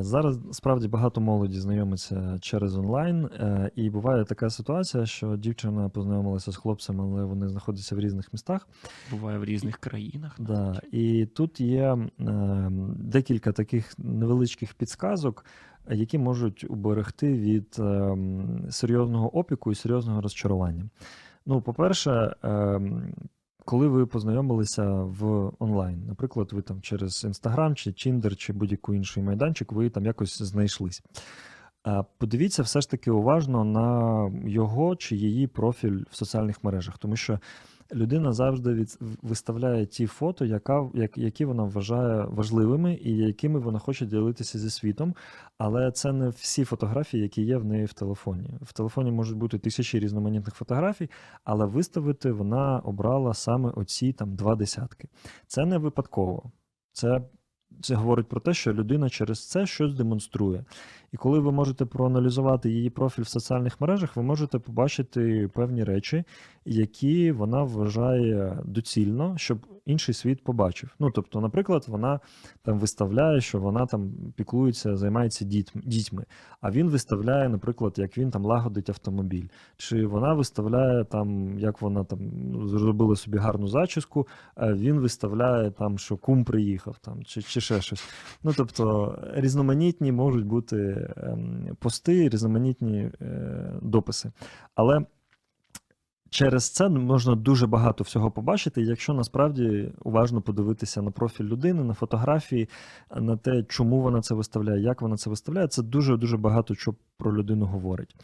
Зараз справді багато молоді знайомиться через онлайн, е, і буває така ситуація, що дівчина познайомилася з хлопцем, але вони знаходяться в різних містах. Буває в різних країнах. Да. І тут є е, декілька таких невеличких підсказок, які можуть уберегти від е, серйозного опіку і серйозного розчарування. Ну, по-перше, коли ви познайомилися в онлайн, наприклад, ви там через Інстаграм чи Тіндер, чи будь-який інший майданчик, ви там якось знайшлись. Подивіться все ж таки уважно на його чи її профіль в соціальних мережах, тому що людина завжди від, виставляє ті фото, яка, як, які вона вважає важливими і якими вона хоче ділитися зі світом. Але це не всі фотографії, які є в неї в телефоні. В телефоні можуть бути тисячі різноманітних фотографій, але виставити вона обрала саме оці там два десятки. Це не випадково. Це, це говорить про те, що людина через це щось демонструє. І коли ви можете проаналізувати її профіль в соціальних мережах, ви можете побачити певні речі, які вона вважає доцільно, щоб інший світ побачив. Ну тобто, наприклад, вона там виставляє, що вона там піклується, займається дітьми. А він виставляє, наприклад, як він там лагодить автомобіль, чи вона виставляє там, як вона там ну, зробила собі гарну зачіску. а Він виставляє там, що кум приїхав, там чи, чи ще щось. Ну тобто різноманітні можуть бути пости, різноманітні е, дописи. Але через це можна дуже багато всього побачити, якщо насправді уважно подивитися на профіль людини, на фотографії, на те, чому вона це виставляє, як вона це виставляє, це дуже дуже багато чого про людину говорить.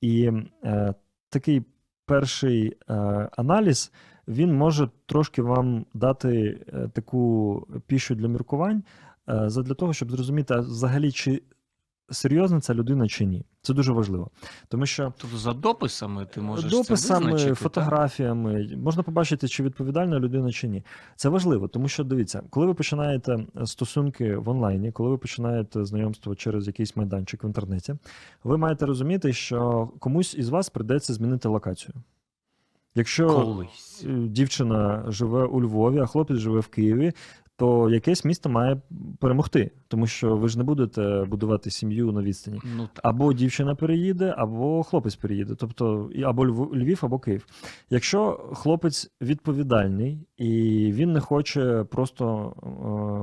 І е, такий перший е, аналіз він може трошки вам дати е, таку піщу для міркувань, е, задля того, щоб зрозуміти, взагалі, чи серйозна ця людина чи ні. Це дуже важливо. Тому що Тобто за дописами ти можеш дописами, це визначити, фотографіями можна побачити, чи відповідальна людина чи ні. Це важливо, тому що дивіться, коли ви починаєте стосунки в онлайні, коли ви починаєте знайомство через якийсь майданчик в інтернеті, ви маєте розуміти, що комусь із вас прийдеться змінити локацію. Якщо Колись. е, дівчина живе у Львові, а хлопець живе в Києві, то якесь місто має перемогти, тому що ви ж не будете будувати сім'ю на відстані. Ну. Або дівчина переїде, або хлопець переїде. Тобто або Льв- Львів, або Київ. Якщо хлопець відповідальний і він не хоче просто е,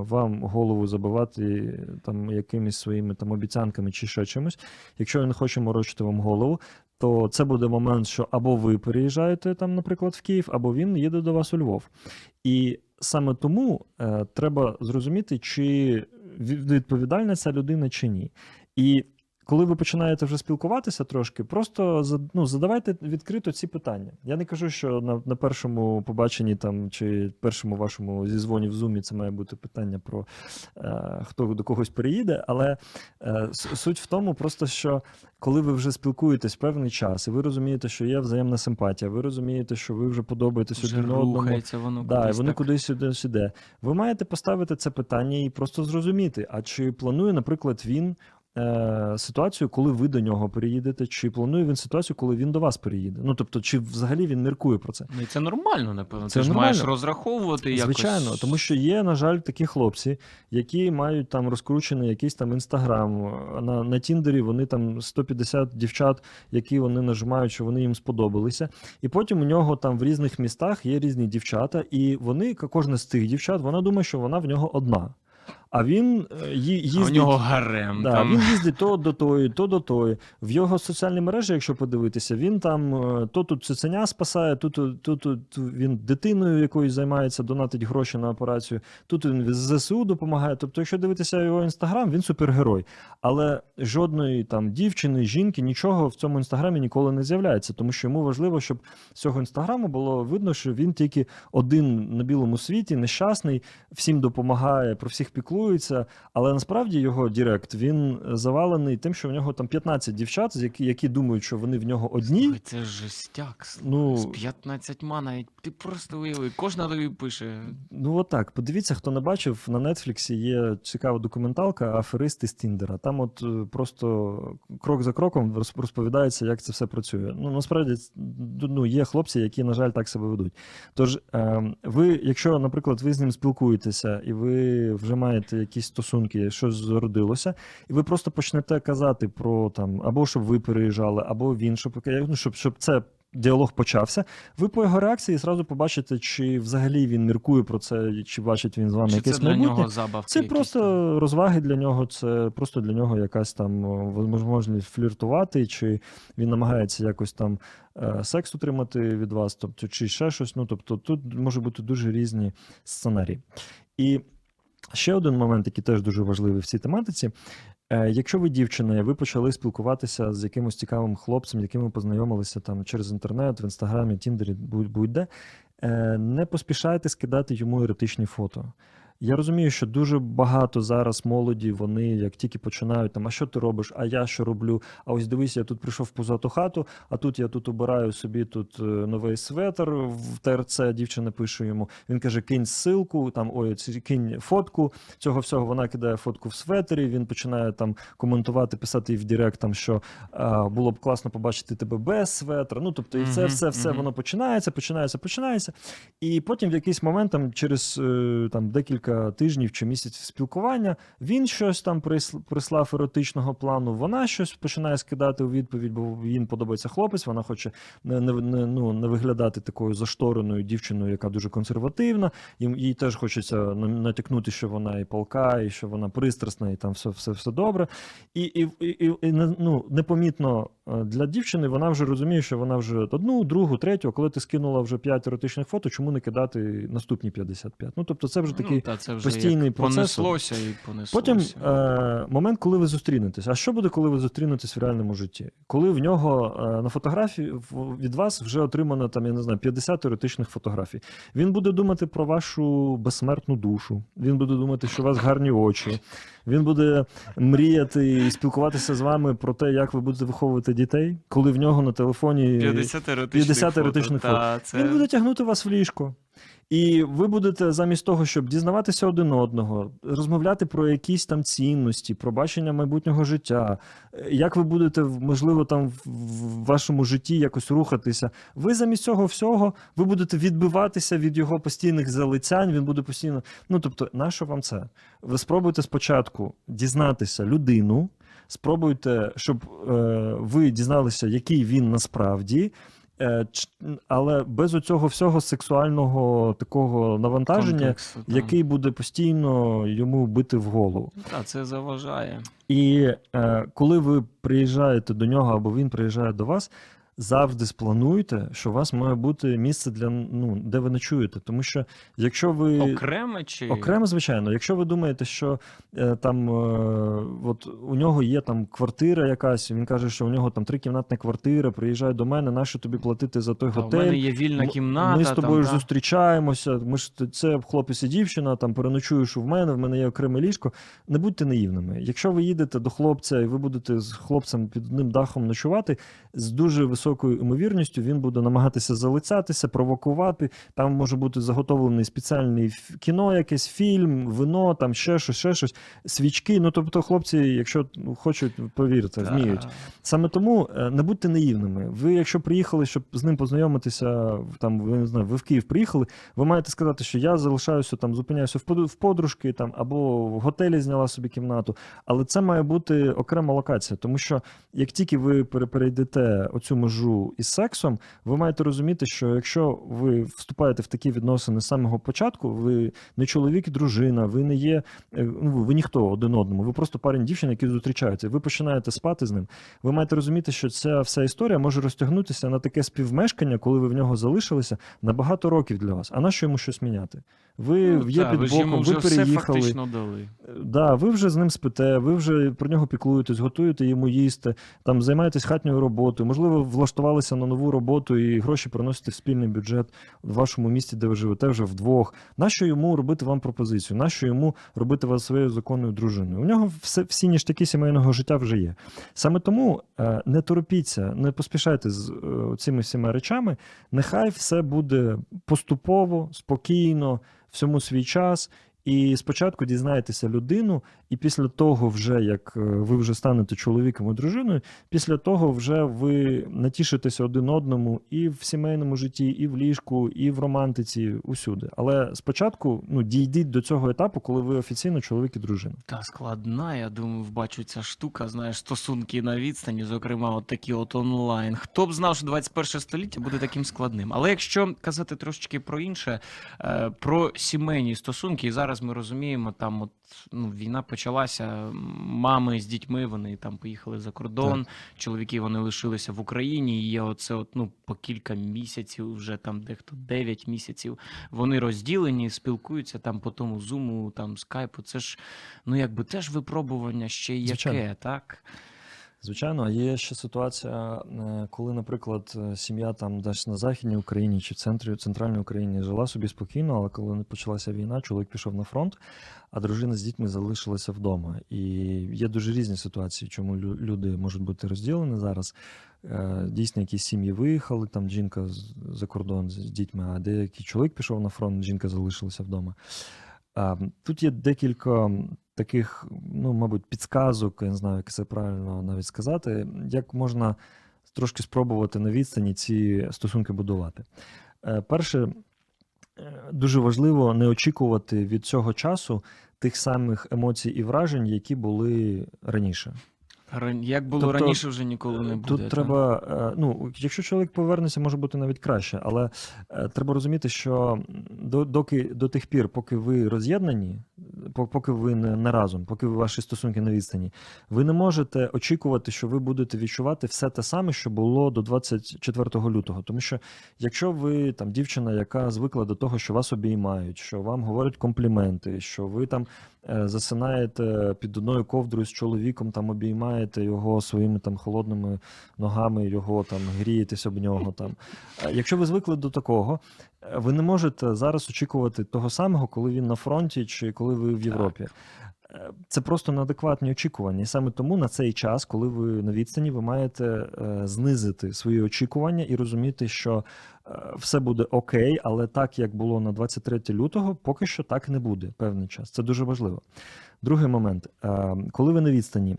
вам голову забивати там якимись своїми там обіцянками чи ще чимось, якщо він не хоче морочити вам голову, то це буде момент, що або ви переїжджаєте там, наприклад, в Київ, або він їде до вас у Львов. І саме тому е, треба зрозуміти, чи відповідальна ця людина чи ні. І коли ви починаєте вже спілкуватися трошки, просто ну, задавайте відкрито ці питання. Я не кажу, що на, на першому побаченні там чи першому вашому зізвоні в зумі це має бути питання про е, хто до когось переїде, але е, суть в тому, просто що коли ви вже спілкуєтесь певний час, і ви розумієте, що є взаємна симпатія, ви розумієте, що ви вже подобаєтесь Вже один одному. воно Да, і кудись вони так. кудись іде іде. Ви маєте поставити це питання і просто зрозуміти, а чи планує, наприклад, він е, ситуацію, коли ви до нього переїдете, чи планує він ситуацію, коли він до вас переїде? Ну тобто, чи взагалі він міркує про це? Ну і це нормально, напевно. Це Ти ж нормально. маєш розраховувати якось. Звичайно, тому що є, на жаль, такі хлопці, які мають там розкручений якийсь там інстаграм. На, на Тіндері вони там 150 дівчат, які вони нажимають, що вони їм сподобалися. І потім у нього там в різних містах є різні дівчата, і вони, кожна з цих дівчат, вона думає, що вона в нього одна. А він е, ї- А їздить. у нього гарем. Да, там. Він їздить то до тої, то до тої. В його соціальні мережі, якщо подивитися, він там е, то тут цуценя спасає, тут, тут, тут, він дитиною якоюсь займається, донатить гроші на операцію, тут він з ЗСУ допомагає. Тобто, якщо дивитися його інстаграм, він супергерой. Але жодної там дівчини, жінки, нічого в цьому інстаграмі ніколи не з'являється, тому що йому важливо, щоб з цього інстаграму було видно, що він тільки один на білому світі, нещасний, всім допомагає, про всіх піклується. Але насправді його Дірект він завалений тим, що в нього там 15 дівчат, які, які думають, що вони в нього одні. Слухай, це жестяк. Ну, З 15 навіть. Ти просто уяви, кожна тобі пише. Ну, отак. Подивіться, хто не бачив, на Нетфліксі є цікава документалка Аферисти з Тіндера. Там, от е, просто крок за кроком розповідається, як це все працює. Ну, насправді, ну, є хлопці, які, на жаль, так себе ведуть. Тож, е, ви, якщо, наприклад, ви з ним спілкуєтеся і ви вже маєте починаєте якісь стосунки, щось зародилося, і ви просто почнете казати про там, або щоб ви переїжджали, або він, щоб, ну, щоб, щоб це. Діалог почався. Ви по його реакції зразу побачите, чи взагалі він міркує про це, чи бачить він з вами Чи якесь це для нього забавки? Це якісь просто там? розваги для нього, це просто для нього якась там можливість фліртувати, чи він намагається якось там е, секс отримати від вас, тобто, чи ще щось. Ну, тобто, тут може бути дуже різні сценарії. І ще один момент, який теж дуже важливий в цій тематиці. Е, Якщо ви дівчина, і ви почали спілкуватися з якимось цікавим хлопцем, яким ви познайомилися там через інтернет, в інстаграмі, Тіндері, будь- будь-де, е, не поспішайте скидати йому еротичні фото. Я розумію, що дуже багато зараз молоді, вони як тільки починають там, а що ти робиш, а я що роблю? А ось дивись, я тут прийшов в позату хату, а тут я тут обираю собі тут е, новий светр в ТРЦ, дівчина пише йому. Він каже: кинь ссылку, там ой, кинь фотку. Цього всього вона кидає фотку в светері. Він починає там коментувати, писати їй в Директ, там що а, було б класно побачити тебе без светра. Ну тобто, і це все, все мгм. воно починається, починається, починається. І потім в якийсь момент, там, через е, там, декілька тижнів чи місяців спілкування, він щось там прис- прислав еротичного плану, вона щось починає скидати у відповідь, бо їм подобається хлопець, вона хоче не, не, не, ну, не виглядати такою заштореною дівчиною, яка дуже консервативна. Їм, їй теж хочеться на- натякнути, що вона і полка, і що вона пристрасна, і там все, все, все добре. І, і, і, і, ну, непомітно е, для дівчини вона вже розуміє, що вона вже одну, другу, третю, коли ти скинула вже 5 еротичних фото, чому не кидати наступні 55? Ну, тобто це вже такий ну, це вже постійний процес. понеслося і понеслося. Потім е, момент, коли ви зустрінетесь. А що буде, коли ви зустрінетесь в реальному житті? Коли в нього е, на фотографії від вас вже отримано там, я не знаю, 50 еротичних фотографій. Він буде думати про вашу безсмертну душу. Він буде думати, що у вас гарні очі. Він буде мріяти і спілкуватися з вами про те, як ви будете виховувати дітей, коли в нього на телефоні 50 еротичних 50 фото. еротичних Та, це... він буде тягнути вас в ліжко. І ви будете замість того, щоб дізнаватися один одного, розмовляти про якісь там цінності, про бачення майбутнього життя, е, як ви будете, можливо, там в- вашому житті якось рухатися. Ви замість цього всього ви будете відбиватися від його постійних залицянь. Він буде постійно. Ну тобто, нащо вам це? Ви спробуйте спочатку дізнатися людину. Спробуйте, щоб е, ви дізналися, який він насправді. Е, але без оцього всього сексуального такого навантаження, та. який буде постійно йому бити в голову. Так, це заважає. І е, коли ви приїжджаєте до нього або він приїжджає до вас, завжди сплануйте, що у вас має бути місце для ну, де ви ночуєте. Тому що якщо ви Окремо чи Окремо, звичайно, якщо ви думаєте, що е, там е, от у нього є там квартира якась, він каже, що у нього там трикімнатна квартира, приїжджай до мене, нащо тобі платити за той Та, у мене є вільна кімната. Ми з тобою ж там, зустрічаємося. Ми ж це хлопець і дівчина, там переночуєш у мене, в мене є окреме ліжко. Не будьте наївними. Якщо ви їдете до хлопця і ви будете з хлопцем під одним дахом ночувати, з дуже високою ймовірністю він буде намагатися залицятися, провокувати. Там може бути заготовлений спеціальний кіно, якесь фільм, вино, там ще щось, ще щось, свічки. Ну тобто, хлопці, якщо хочуть, повірте, вміють. Саме тому е, не будьте наївними. Ви, якщо приїхали, щоб з ним познайомитися, там ви не знаю, ви в Київ приїхали, ви маєте сказати, що я залишаюся там, зупиняюся в подружки там або в готелі зняла собі кімнату. Але це має бути окрема локація, тому що як тільки ви пере- перейдете оцю межу із сексом, ви маєте розуміти, що якщо ви вступаєте в такі відносини з самого початку, ви не чоловік і дружина, ви не є е, ну, ви ніхто один одному, ви просто парень дівчина, які зустрічаються. Ви починаєте спати з ним. Ви маєте розуміти, що ця вся історія може розтягнутися на таке співмешкання, коли ви в нього залишилися на багато років для вас. А на що йому щось міняти? Ви Ну, є та, під ви боком, вже ви переїхали. фактично дали. Да, ви вже з ним спите, ви вже про нього піклуєтесь, готуєте йому їсти, там займаєтесь хатньою роботою, можливо, влаштувалися на нову роботу і гроші приносите в спільний бюджет в вашому місті, де ви живете вже вдвох. Нащо йому робити вам пропозицію? Нащо йому робити вас своєю законною дружиною? У нього все, всі ніштяки сімейного життя вже є. Саме тому е, не торопіться, не поспішайте з е, цими всіма речами. Нехай все буде поступово, спокійно, всьому свій час. І спочатку дізнаєтеся людину, і після того, вже як е, ви вже станете чоловіком і дружиною, після того вже ви натішитеся один одному і в сімейному житті, і в ліжку, і в романтиці, усюди. Але спочатку ну, дійдіть до цього етапу, коли ви офіційно чоловік і дружина. Та складна, я думаю, бачу ця штука, знаєш, стосунки на відстані, зокрема, от такі от онлайн. Хто б знав, що 21 століття буде таким складним. Але якщо казати трошечки про інше, е, про сімейні стосунки, і зараз ми розуміємо, там от ну, війна почалася, мами з дітьми вони там поїхали за кордон, чоловіки вони лишилися в Україні, і є оце от, ну, по кілька місяців, вже там дехто 9 місяців. Вони розділені, спілкуються там по тому зуму, там скайпу. Це ж ну якби теж випробування ще яке, Звичайно. так? Звичайно, є ще ситуація, е, коли, наприклад, е, сім'я там десь на Західній Україні чи в центрі центральній Україні жила собі спокійно, але коли не почалася війна, чоловік пішов на фронт, а дружина з дітьми залишилася вдома. І є дуже різні ситуації, чому люди можуть бути розділені зараз. Е, Дійсно, якісь сім'ї виїхали, там жінка за кордон з дітьми, а деякий чоловік пішов на фронт, жінка залишилася вдома. Тут є декілька таких, ну, мабуть, підсказок, я не знаю, як це правильно навіть сказати, як можна трошки спробувати на відстані ці стосунки будувати. Е, Перше, е, дуже важливо не очікувати від цього часу тих самих емоцій і вражень, які були раніше. Як було Тобто, раніше, вже ніколи не буде. Тут так? треба, е, ну, якщо чоловік повернеться, може бути навіть краще, але треба розуміти, що до, доки, до тих пір, поки ви роз'єднані, поки ви не, не разом, поки ваші стосунки на відстані, ви не можете очікувати, що ви будете відчувати все те саме, що було до 24 лютого. Тому що якщо ви там дівчина, яка звикла до того, що вас обіймають, що вам говорять компліменти, що ви там е, засинаєте під одною ковдрою з чоловіком, там обіймаєте його своїми там холодними ногами, його там грієтесь об нього. Там. Е, Якщо ви звикли до такого, ви не можете зараз очікувати того самого, коли він на фронті чи коли ви в Європі. Е, Це просто неадекватні очікування. І саме тому на цей час, коли ви на відстані, ви маєте е, знизити свої очікування і розуміти, що е, все буде окей, але так як було на 23 лютого, поки що так не буде певний час. Це дуже важливо. Другий момент, е, коли ви на відстані.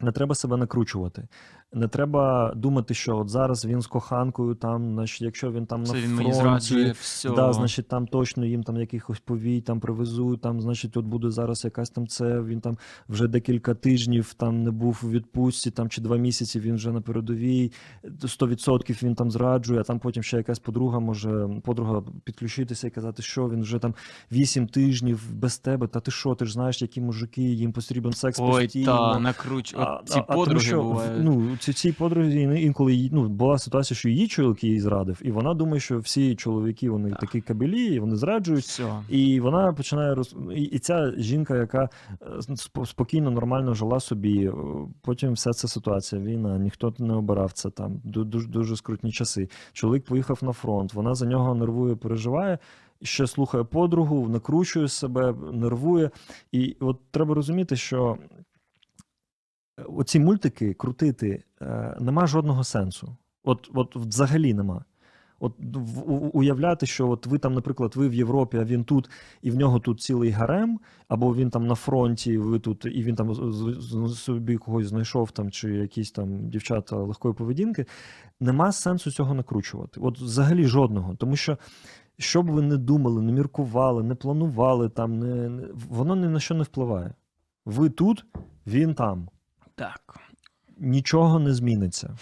Не треба себе накручувати. Не треба думати, що от зараз він з коханкою, там, значить, якщо він там Це на він мені фронті, зраджує все. Да, значить, там точно їм там якихось повій там привезуть, там, значить, тут буде зараз якась там це. Він там вже декілька тижнів там не був у відпустці, там чи два місяці він вже на передовій, 100% він там зраджує, а там потім ще якась подруга може подруга підключитися і казати, що він вже там 8 тижнів без тебе. Та ти що, ти ж знаєш, які мужики, їм потрібен секс Ой, постійно. та, накруч. От А- ці а- а подруги що, бувають. Ну, ці, ці подруги інколи ну, була ситуація, що її чоловік її зрадив, і вона думає, що всі чоловіки вони Так. такі кабелі, і вони зраджують. Все. І вона починає роз... і, і ця жінка, яка е, спокійно, нормально жила собі. е, Потім вся ця ситуація, війна, ніхто не обирав це там. Дуже дуже скрутні часи. Чоловік поїхав на фронт, вона за нього нервує, переживає. Ще слухає подругу, накручує себе, нервує. І от треба розуміти, що оці мультики крутити е, нема жодного сенсу. От, от взагалі нема. От уявляти, що от ви там, наприклад, ви в Європі, а він тут, і в нього тут цілий гарем, або він там на фронті, ви тут, і він там собі когось знайшов там, чи якісь там дівчата легкої поведінки, нема сенсу цього накручувати. От взагалі жодного. Тому що. Що б ви не думали, не міркували, не планували там, не- воно ні на що не впливає. Ви тут, він там. Так. Нічого не зміниться.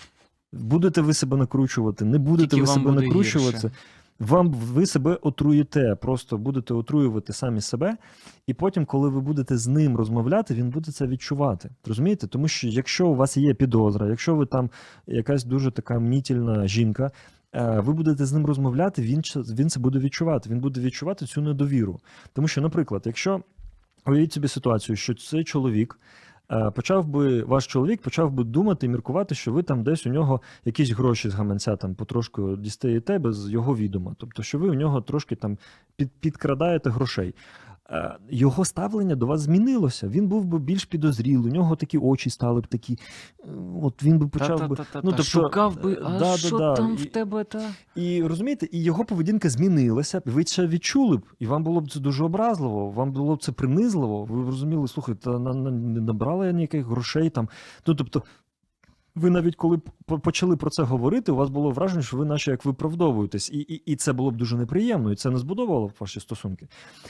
Будете ви себе накручувати, не будете Тільки ви себе буде накручуватися. гірше. Вам ви себе отруїте, просто будете отруювати самі себе, і потім, коли ви будете з ним розмовляти, він буде це відчувати. Розумієте? Тому що якщо у вас є підозра, якщо ви там якась дуже така мнітільна жінка, е, ви будете з ним розмовляти, він, він це буде відчувати. Він буде відчувати цю недовіру. Тому що, наприклад, якщо уявіть собі ситуацію, що цей чоловік. Е, Почав би ваш чоловік почав би думати міркувати, що ви там десь у нього якісь гроші з гаманця там потрошку дістаєте без його відома. Тобто, що ви у нього трошки там під, підкрадаєте грошей. Е, його ставлення до вас змінилося. Він був би більш підозрілий, у нього такі очі стали б такі. е, От він би почав би. Ну, тобто, Шукав би, е, а да, да, що да. там І- в тебе та? І розумієте, і його поведінка змінилася. Ви це відчули б, і вам було б це дуже образливо, вам було б це принизливо. Ви розуміли, слухайте, не набрала я ніяких грошей там. Ну тобто. Ви навіть коли почали про це говорити, у вас було враження, що ви наче як виправдовуєтесь, і, і, і це було б дуже неприємно, і це не збудовувало ваші стосунки.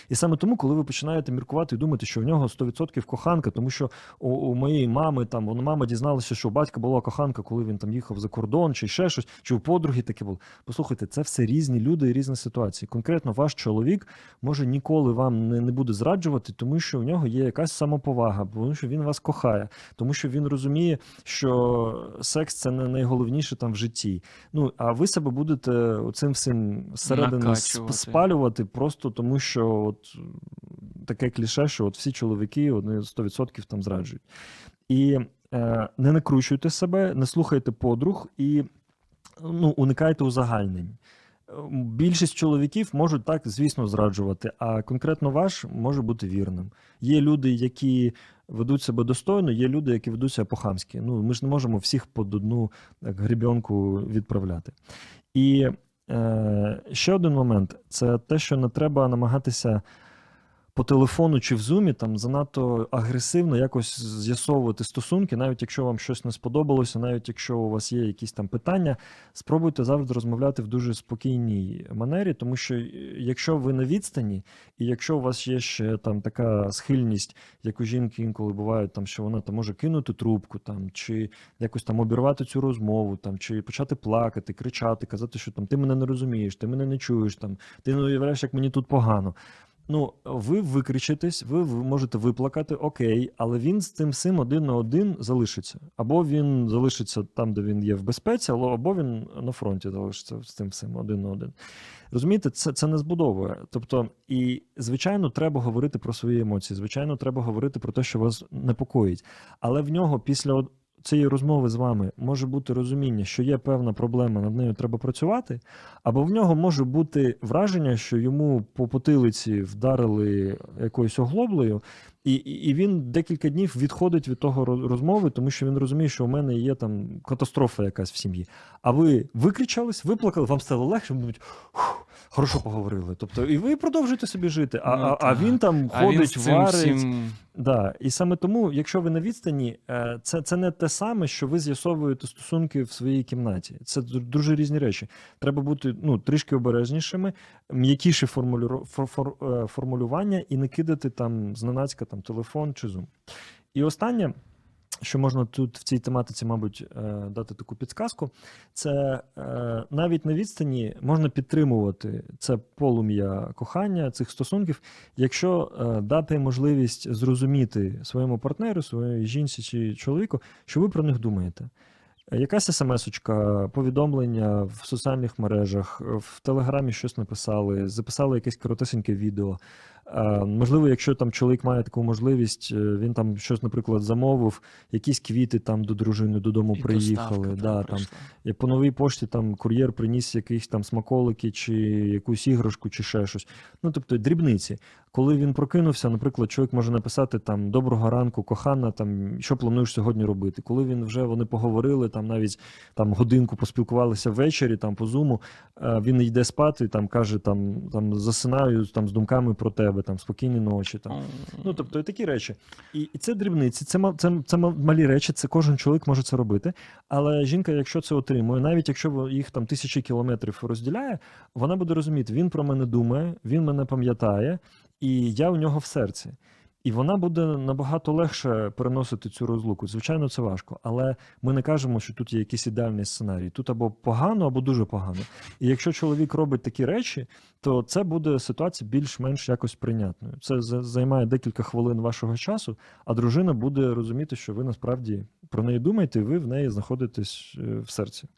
І саме тому, коли ви починаєте міркувати і думати, що в нього 100% коханка, тому що у, у моєї мами там вона мама дізналася, що у батька була коханка, коли він там їхав за кордон, чи ще щось, чи у подруги таке було. Послухайте, це все різні люди і різні ситуації. Конкретно ваш чоловік може ніколи вам не, не буде зраджувати, тому що у нього є якась самоповага, тому що він вас кохає, тому що він розуміє, що секс це не найголовніше там в житті. Ну а ви себе будете цим всім зсередини спалювати, просто тому що от таке кліше, що от всі чоловіки вони 100% там зраджують. І е, не накручуйте себе, не слухайте подруг і ну, уникайте узагальнень. Більшість чоловіків можуть так, звісно, зраджувати, а конкретно ваш може бути вірним. Є люди, які ведуть себе достойно, є люди, які ведуться по-хамськи. Ну, ми ж не можемо всіх під одну гребінку відправляти. І е, ще один момент це те, що не треба намагатися по телефону чи в зумі там занадто агресивно якось з'ясовувати стосунки, навіть якщо вам щось не сподобалося, навіть якщо у вас є якісь там питання, спробуйте завжди розмовляти в дуже спокійній манері, тому що е, якщо ви на відстані, і якщо у вас є ще там така схильність, як у жінки інколи буває, там що вона там може кинути трубку, там чи якось там обірвати цю розмову, там чи почати плакати, кричати, казати, що там ти мене не розумієш, ти мене не чуєш, там ти не уявляєш, як мені тут погано. Ну, ви викричитесь, ви, можете виплакати, окей, але він з тим всім один на один залишиться. Або він залишиться там, де він є в безпеці, або- він на фронті залишиться з тим всім один на один. Розумієте, це, це не збудовує. Тобто, і звичайно, треба говорити про свої емоції. Звичайно, треба говорити про те, що вас непокоїть. Але в нього після цієї розмови з вами може бути розуміння, що є певна проблема, над нею треба працювати, або в нього може бути враження, що йому по потилиці вдарили якоюсь оглоблею, і, і він декілька днів відходить від того розмови, тому що він розуміє, що у мене є там катастрофа якась в сім'ї. А ви викричались, виплакали, вам стало легше, «Фух, хорошо поговорили. Тобто, і ви продовжуєте собі жити. А, Ну, а, а він там А ходить, з цим варить. всім... Да, і саме тому, якщо ви на відстані, е, це, це не те саме, що ви з'ясовуєте стосунки в своїй кімнаті. Це дуже різні речі. Треба бути ну, трішки обережнішими, м'якіші формулюро- фор, фор, е, формулювання і не кидати там зненацька там, телефон чи зум. І останнє, що можна тут в цій тематиці, мабуть, е, дати таку підсказку, це е, навіть на відстані можна підтримувати це полум'я кохання цих стосунків, якщо е, дати можливість зрозуміти своєму партнеру, своїй жінці чи чоловіку, що ви про них думаєте. Якась смс-очка, повідомлення в соціальних мережах, в Телеграмі щось написали, записали якесь коротесеньке відео. Можливо, якщо там чоловік має таку можливість, е, він там щось, наприклад, замовив, якісь квіти там до дружини додому і приїхали. да, там, і по новій пошті там кур'єр приніс якісь там смаколики чи якусь іграшку, чи ще щось. Ну, тобто дрібниці. Коли він прокинувся, наприклад, чоловік може написати там Доброго ранку, кохана, там що плануєш сьогодні робити. Коли він вже вони поговорили, там навіть там годинку поспілкувалися ввечері, там по зуму, е, він йде спати, там каже, там, там засинаю там з думками про тебе, там спокійні ночі. Там. Ну, тобто, такі речі. І, і це дрібниці, це, це, це малі речі, це кожен чоловік може це робити. Але жінка, якщо це отримує, навіть якщо їх там тисячі кілометрів розділяє, вона буде розуміти, він про мене думає, він мене пам'ятає, і я у нього в серці. І вона буде набагато легше переносити цю розлуку. Звичайно, це важко, але ми не кажемо, що тут є якийсь ідеальний сценарій. Тут або погано, або дуже погано. І якщо чоловік робить такі речі, то це буде ситуація більш-менш якось прийнятною. Це займає декілька хвилин вашого часу, а дружина буде розуміти, що ви насправді про неї думаєте, і ви в неї знаходитесь е, в серці.